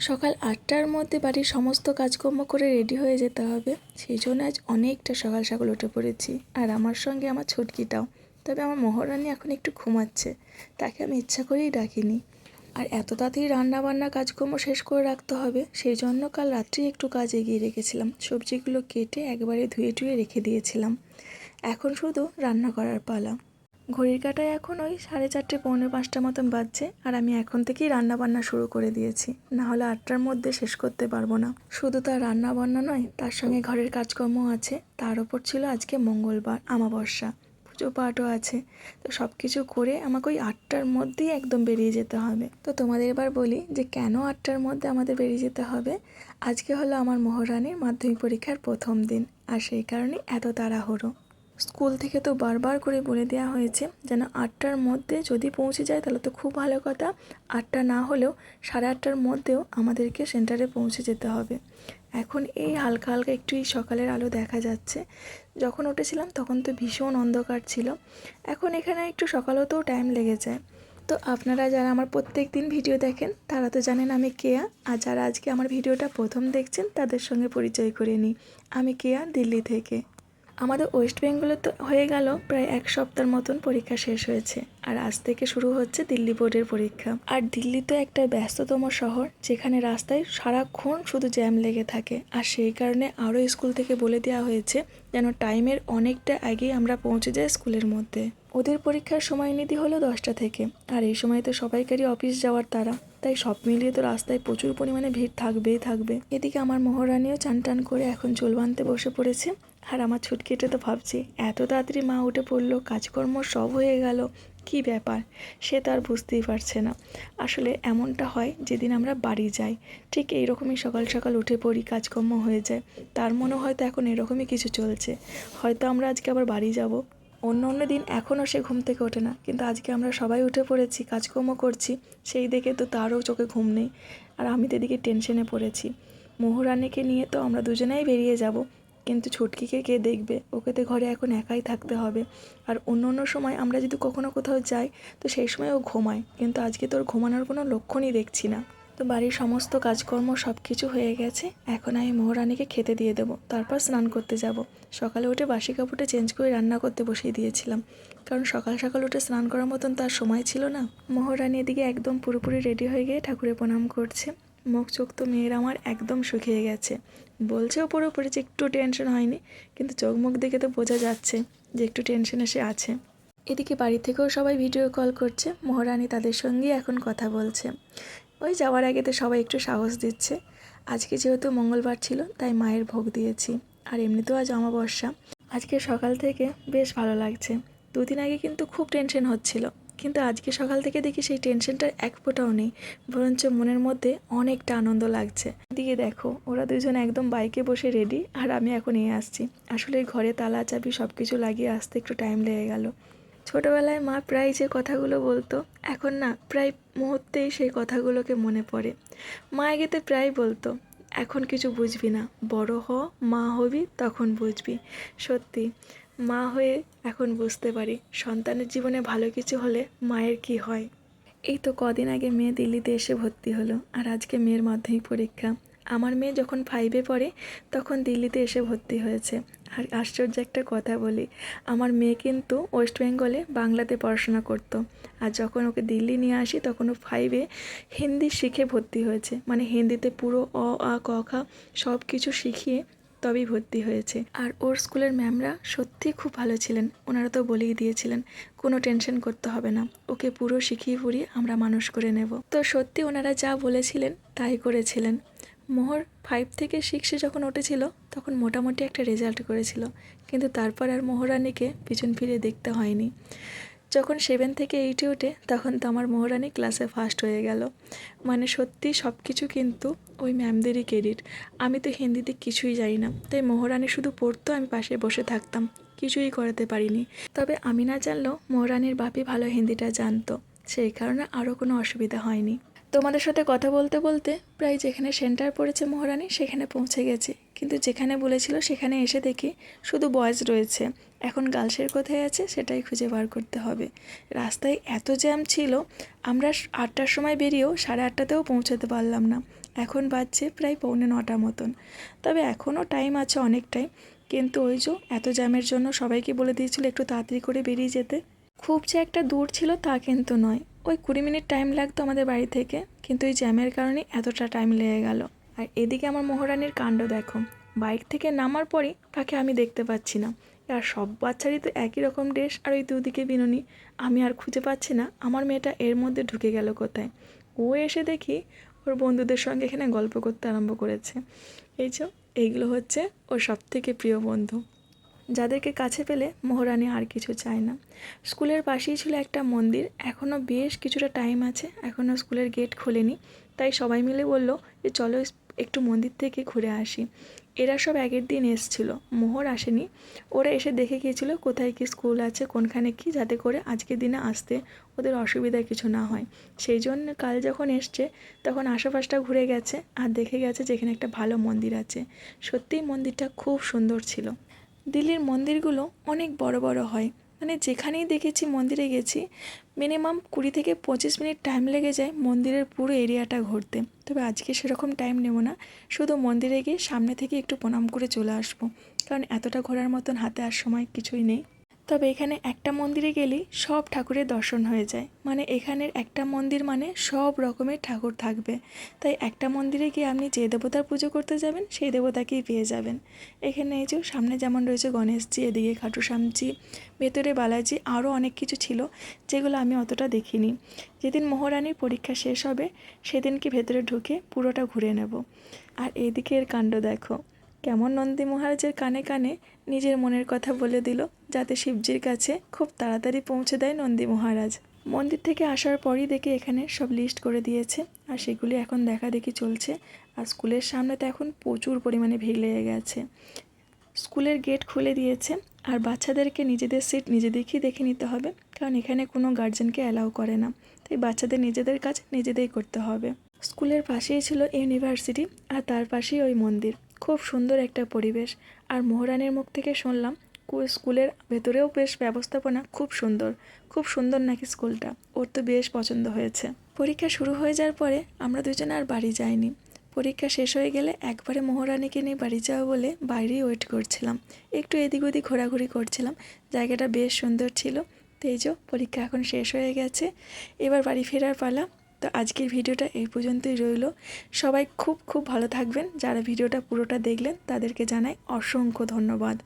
সকাল আটটার মধ্যে বাড়ির সমস্ত কাজকর্ম করে রেডি হয়ে যেতে হবে। সেই জন্য আজ অনেকটা সকাল সকাল উঠে পড়েছি। আর আমার সঙ্গে আমার ছুটকিটাও। তবে আমার মহারানী এখন একটু ঘুমাচ্ছে। তাকে আমি ইচ্ছা করেই ডাকিনি। আর এত তাড়াতাড়ি রান্না বান্না কাজকর্ম শেষ করে রাখতে হবে, সেই জন্য কাল রাত্রি একটু কাজ এগিয়ে রেখেছিলাম। সবজিগুলো কেটে একবারে ধুয়ে টুয়ে রেখে দিয়েছিলাম। এখন শুধু রান্না করার পালা। ঘড়ির কাটায় এখন ওই সাড়ে চারটে, পৌনে পাঁচটা মতন বাজছে আর আমি এখন থেকেই রান্না বান্না শুরু করে দিয়েছি। না হলে আটটার মধ্যে শেষ করতে পারব না। শুধু তার রান্না বান্না নয়, তার সঙ্গে ঘরের কাজকর্ম আছে। তার ওপর ছিল আজকে মঙ্গলবার, আমাবস্যা। পুজো পাঠও আছে। তো সব কিছু করে আমাকে ওই আটটার মধ্যেই একদম বেরিয়ে যেতে হবে। তো তোমাদের এবার বলি যে কেন আটটার মধ্যে আমাদের বেরিয়ে যেতে হবে? আজকে হলো আমার মহারানীর মাধ্যমিক পরীক্ষার প্রথম দিন, আর সেই কারণে এত তাড়াহুড়ো। স্কুল থেকে তো বারবার করে বলে দেওয়া হয়েছে যেন আটটার মধ্যে যদি পৌঁছে যায় তাহলে তো খুব ভালো কথা। আটটা না হলেও সাড়ে আটটার মধ্যেও আমাদেরকে সেন্টারে পৌঁছে যেতে হবে। এখন এই হালকা হালকা একটু এই সকালের আলো দেখা যাচ্ছে। যখন উঠেছিলাম তখন তো ভীষণ অন্ধকার ছিল। এখন এখানে একটু সকাল হতেও টাইম লেগে যায়। তো আপনারা যারা আমার প্রত্যেক দিন ভিডিও দেখেন তারা তো জানেন আমি কেয়া। আর যারা আজকে আমার ভিডিওটা প্রথম দেখছেন তাদের সঙ্গে পরিচয় করে নিই। আমি কেয়া দিল্লি থেকে। আমাদের ওয়েস্ট বেঙ্গলে তো হয়ে গেল প্রায় এক সপ্তাহের মতন পরীক্ষা শেষ হয়েছে। আর আজ থেকে শুরু হচ্ছে দিল্লি বোর্ডের পরীক্ষা। আর দিল্লি তো একটা ব্যস্ততম শহর, যেখানে রাস্তায় সারাক্ষণ শুধু জ্যাম লেগে থাকে। আর সেই কারণে আরও স্কুল থেকে বলে দেওয়া হয়েছে যেন টাইমের অনেকটা আগে আমরা পৌঁছে যাই স্কুলের মধ্যে। ওদের পরীক্ষার সময় নিধি হলো দশটা থেকে। আর এই সময় তো সবাইকারই অফিস যাওয়ার তারা তাই সব মিলিয়ে তো রাস্তায় প্রচুর পরিমাণে ভিড় থাকবেই থাকবে। এদিকে আমার মহারানীও চান টান করে এখন চুল বসে পড়েছে। আর আমার ছুটকিটা তো ভাবছি। এত তাড়াতাড়ি মা উঠে পড়ল, কাজকর্ম সব হয়ে গেল। কি ব্যাপার? সে তো আর বুঝতেই পারছে না। আসলে এমনটা হয় যেদিন আমরা বাড়ি যাই। ঠিক এইরকমই সকাল সকাল উঠে পড়ি, কাজকর্ম হয়ে যায়। তার মনে হয়তো এখন এরকমই কিছু চলছে। হয়তো আমরা আজকে আবার বাড়ি যাব। অন্য অন্য দিন এখনও সে ঘুম থেকে ওঠে না। কিন্তু আজকে আমরা সবাই উঠে পড়েছি, কাজকর্ম করছি। সেই দেখে তো তারও চোখে ঘুম নেই। আর আমি তো এদিকে টেনশনে পড়েছি। মোহরানিকে নিয়ে তো আমরা দুজনেই বেরিয়ে যাব। কিন্তু ছুটকিকে কে দেখবে? ওকে তো ঘরে এখন একাই থাকতে হবে। আর অন্য অন্য সময় আমরা যদি কখনো কোথাও যাই, তো সেই সময় ও ঘুমায়। কিন্তু আজকে তোর ঘুমানোর কোনো লক্ষণই দেখছি না। তো বাড়ির সমস্ত কাজকর্ম সব কিছু হয়ে গেছে। এখন আমি মোহরানিকে খেতে দিয়ে দেবো। তারপর স্নান করতে যাব। সকালে উঠে বাসি কাপড়টা চেঞ্জ করে রান্না করতে বসিয়ে দিয়েছিলাম। কারণ সকাল সকাল উঠে স্নান করার মতন তার সময় ছিল না। মোহরানি এদিকে একদম পুরোপুরি রেডি হয়ে গিয়ে ঠাকুরে প্রণাম করছে। মুখ চোখ তো মেয়ের আমার একদম শুকিয়ে গেছে। বলছেও পুরোপুরি যে একটু টেনশন হয়নি, কিন্তু চোখ মুখ দেখে তো বোঝা যাচ্ছে যে একটু টেনশন এসে আছে। এদিকে বাড়ি থেকেও সবাই ভিডিও কল করছে, মহারানী তাদের সঙ্গেই এখন কথা বলছে। ওই যাওয়ার আগে তো সবাই একটু সাহস দিচ্ছে। আজকে যেহেতু মঙ্গলবার ছিল, তাই মায়ের ভোগ দিয়েছি। আর এমনিতেও আজ অমাবস্যা। আজকে সকাল থেকে বেশ ভালো লাগছে। দুদিন আগে কিন্তু খুব টেনশন হচ্ছিল। কিন্তু আজকে সকাল থেকে দেখি সেই টেনশনটার এক ফোঁটাও নেই, বরঞ্চ মনের মধ্যে অনেকটা আনন্দ লাগছে। দিকে দেখো, ওরা দুজন একদম বাইকে বসে রেডি আর আমি এখন নিয়ে আসছি। আসলে ঘরে তালা, চাবি সব কিছু লাগিয়ে আসতে একটু টাইম লেগে গেল। ছোটোবেলায় মা প্রায় যে কথাগুলো বলতো, এখন না প্রায় মুহূর্তেই সেই কথাগুলোকে মনে পড়ে। মা আগেতে প্রায় বলতো, এখন কিছু বুঝবি না, বড় হ, মা হবি, তখন বুঝবি। সত্যি মা হয়ে এখন বুঝতে পারি সন্তানের জীবনে ভালো কিছু হলে মায়ের কি হয়। এই তো কদিন আগে মেয়ে দিল্লিতে এসে ভর্তি হলো আর আজকে মেয়ের মাধ্যমিক পরীক্ষা। আমার মেয়ে যখন ফাইভে পড়ে, তখন দিল্লিতে এসে ভর্তি হয়েছে। আর আশ্চর্য একটা কথা বলি, আমার মেয়ে কিন্তু ওয়েস্ট বেঙ্গলে বাংলাতে পড়াশোনা করতো। আর যখন ওকে দিল্লি নিয়ে আসি, তখন ও ফাইভে হিন্দি শিখে ভর্তি হয়েছে। মানে হিন্দিতে পুরো অ, আ, ক, খ সব কিছু শিখিয়ে তবেই ভর্তি হয়েছে। আর ওর স্কুলের ম্যামরা সত্যিই খুব ভালো ছিলেন। ওনারা তো বলেই দিয়েছিলেন, কোনো টেনশন করতে হবে না। ওকে পুরো শিখিয়ে পুরিয়ে আমরা মানুষ করে নেব। তো সত্যি ওনারা যা বলেছিলেন, তাই করেছিলেন। মোহর ফাইভ থেকে সিক্সে যখন উঠেছিল, তখন মোটামুটি একটা রেজাল্ট করেছিল। কিন্তু তারপর আর মোহরানিকে পিছন ফিরে দেখতে হয়নি। যখন সেভেন থেকে এইটে ওঠে তখন তো আমার মোহরানি ক্লাসে ফার্স্ট হয়ে গেল। মানে সত্যি সব কিছু কিন্তু ওই ম্যামদেরই ক্রেডিট। আমি তো হিন্দিতে কিছুই জানি না। তাই মোহরানি শুধু পড়তো, আমি পাশে বসে থাকতাম। কিছুই করাতে পারিনি। তবে আমি না জানলেও মোহরানির বাপি ভালো হিন্দিটা জানতো। সেই কারণে আরও কোনো অসুবিধা হয়নি। তোমাদের সাথে কথা বলতে বলতে প্রায় যেখানে সেন্টার পড়েছে মহারানী, সেখানে পৌঁছে গেছি। কিন্তু যেখানে বলেছিল, সেখানে এসে দেখি শুধু বয়েজ রয়েছে। এখন গার্লসের কোথায় আছে, সেটাই খুঁজে বার করতে হবে। রাস্তায় এত জ্যাম ছিল, আমরা আটটার সময় বেরিয়েও সাড়ে আটটাতেও পৌঁছাতে পারলাম না। এখন বাজছে প্রায় পৌনে নটা মতন। তবে এখনও টাইম আছে অনেকটাই। কিন্তু ওই যে এত জ্যামের জন্য সবাইকে বলে দিয়েছিল একটু তাড়াতাড়ি করে বেরিয়ে যেতে। খুব যে একটা দূর ছিল তা কিন্তু নয়। ওই কুড়ি মিনিট টাইম লাগতো আমাদের বাড়ি থেকে। কিন্তু এই জ্যামের কারণে এতটা টাইম লেগে গেল। আর এদিকে আমার মহারানীর কাণ্ড দেখো। বাইক থেকে নামার পরই তাকে আমি দেখতে পাচ্ছি না। আর সব বাচ্চারই তো একই রকম ড্রেস আর ওই দুদিকে বিনুনি। আমি আর খুঁজে পাচ্ছি না। আমার মেয়েটা এর মধ্যে ঢুকে গেল কোথায়? ও এসে দেখি ওর বন্ধুদের সঙ্গে এখানে গল্প করতে আরম্ভ করেছে। এই যে, এইগুলো হচ্ছে ওর সব থেকে প্রিয় বন্ধু। যাদেরকে কাছে পেলে মহারানী আর কিছু চায় না। স্কুলের পাশেই ছিল একটা মন্দির। এখনও বেশ কিছুটা টাইম আছে এখনও স্কুলের গেট খোলেনি। তাই সবাই মিলে বলল যে, চলো একটু মন্দির থেকে ঘুরে আসি। এরা সব আগের দিন এসছিল। মোহর আসেনি। ওরা এসে দেখে গিয়েছিল কোথায় কি স্কুল আছে, কোনখানে কি, যাতে করে আজকের দিনে আসতে ওদের অসুবিধা কিছু না হয়। সেই জন্য কাল যখন এসছে, তখন আশেপাশটা ঘুরে গেছে আর দেখে গেছে যেখানে একটা ভালো মন্দির আছে। সত্যিই মন্দিরটা খুব সুন্দর ছিল। দিল্লির মন্দিরগুলো অনেক বড় বড় হয়। মানে যেখানেই দেখেছি মন্দিরে গেছি মিনিমাম কুড়ি থেকে পঁচিশ মিনিট টাইম লেগে যায় মন্দিরের পুরো এরিয়াটা ঘুরতে। তবে আজকে সেরকম টাইম নেব না, শুধু মন্দিরে গিয়ে সামনে থেকে একটু প্রণাম করে চলে আসব। কারণ এতটা ঘোরার মতন হাতে আর সময় কিছুই নেই। তবে এখানে একটা মন্দিরে গেলেই সব ঠাকুরের দর্শন হয়ে যায়। মানে এখানের একটা মন্দির মানে সব রকমের ঠাকুর থাকবে। তাই একটা মন্দিরে গিয়ে আপনি যে দেবতার পুজো করতে যাবেন, সেই দেবতাকেই পেয়ে যাবেন। এখানে এই যে সামনে যেমন রয়েছে গণেশজি, এদিকে খাটু খাটুশ্যামজি ভেতরে বালাজি, আরও অনেক কিছু ছিল যেগুলো আমি অতটা দেখিনি। যেদিন মহারানীর পরীক্ষা শেষ হবে, সেদিনকে ভেতরে ঢুকে পুরোটা ঘুরে নেব। আর এইদিকে এর কাণ্ড দেখো। কেমন নন্দী মহারাজের কানে কানে নিজের মনের কথা বলে দিল, যাতে শিবজির কাছে খুব তাড়াতাড়ি পৌঁছে দেয় নন্দী মহারাজ। মন্দির থেকে আসার পরই দেখে এখানে সব লিস্ট করে দিয়েছে, আর সেগুলি এখন দেখা দেখি চলছে, আর স্কুলের সামনে তো এখন প্রচুর পরিমাণে ভিড় লেগে গেছে। স্কুলের গেট খুলে দিয়েছে, আর বাচ্চাদেরকে নিজেদের সিট নিজেদেরকেই দেখে নিতে হবে, কারণ এখানে কোনো গার্জেনকে অ্যালাউ করে না। তাই বাচ্চাদের নিজেদের কাজ নিজেদেরই করতে হবে। স্কুলের পাশেই ছিল ইউনিভার্সিটি আর তার পাশেই ওই মন্দির। খুব সুন্দর একটা পরিবেশ। আর মোহরানের মুখ থেকে শুনলাম স্কুলের ভেতরেও বেশ ব্যবস্থাপনা খুব সুন্দর খুব সুন্দর নাকি স্কুলটা? ওর তো বেশ পছন্দ হয়েছে। পরীক্ষা শুরু হয়ে যাওয়ার পরে আমরা দুজনে আর বাড়ি যাইনি। পরীক্ষা শেষ হয়ে গেলে একবারে মহারানীকে নিয়ে বাড়ি যাওয়া বলে বাইরেই ওয়েট করছিলাম। একটু এদিক ওদিক ঘোরাঘুরি করছিলাম। জায়গাটা বেশ সুন্দর ছিল। তো পরীক্ষা এখন শেষ হয়ে গেছে। এবার বাড়ি ফেরার পালা। তো আজকের ভিডিওটা এই পর্যন্তই রইল। সবাই খুব খুব ভালো থাকবেন। যারা ভিডিওটা পুরোটা দেখলেন, তাদেরকে জানাই অসংখ্য ধন্যবাদ।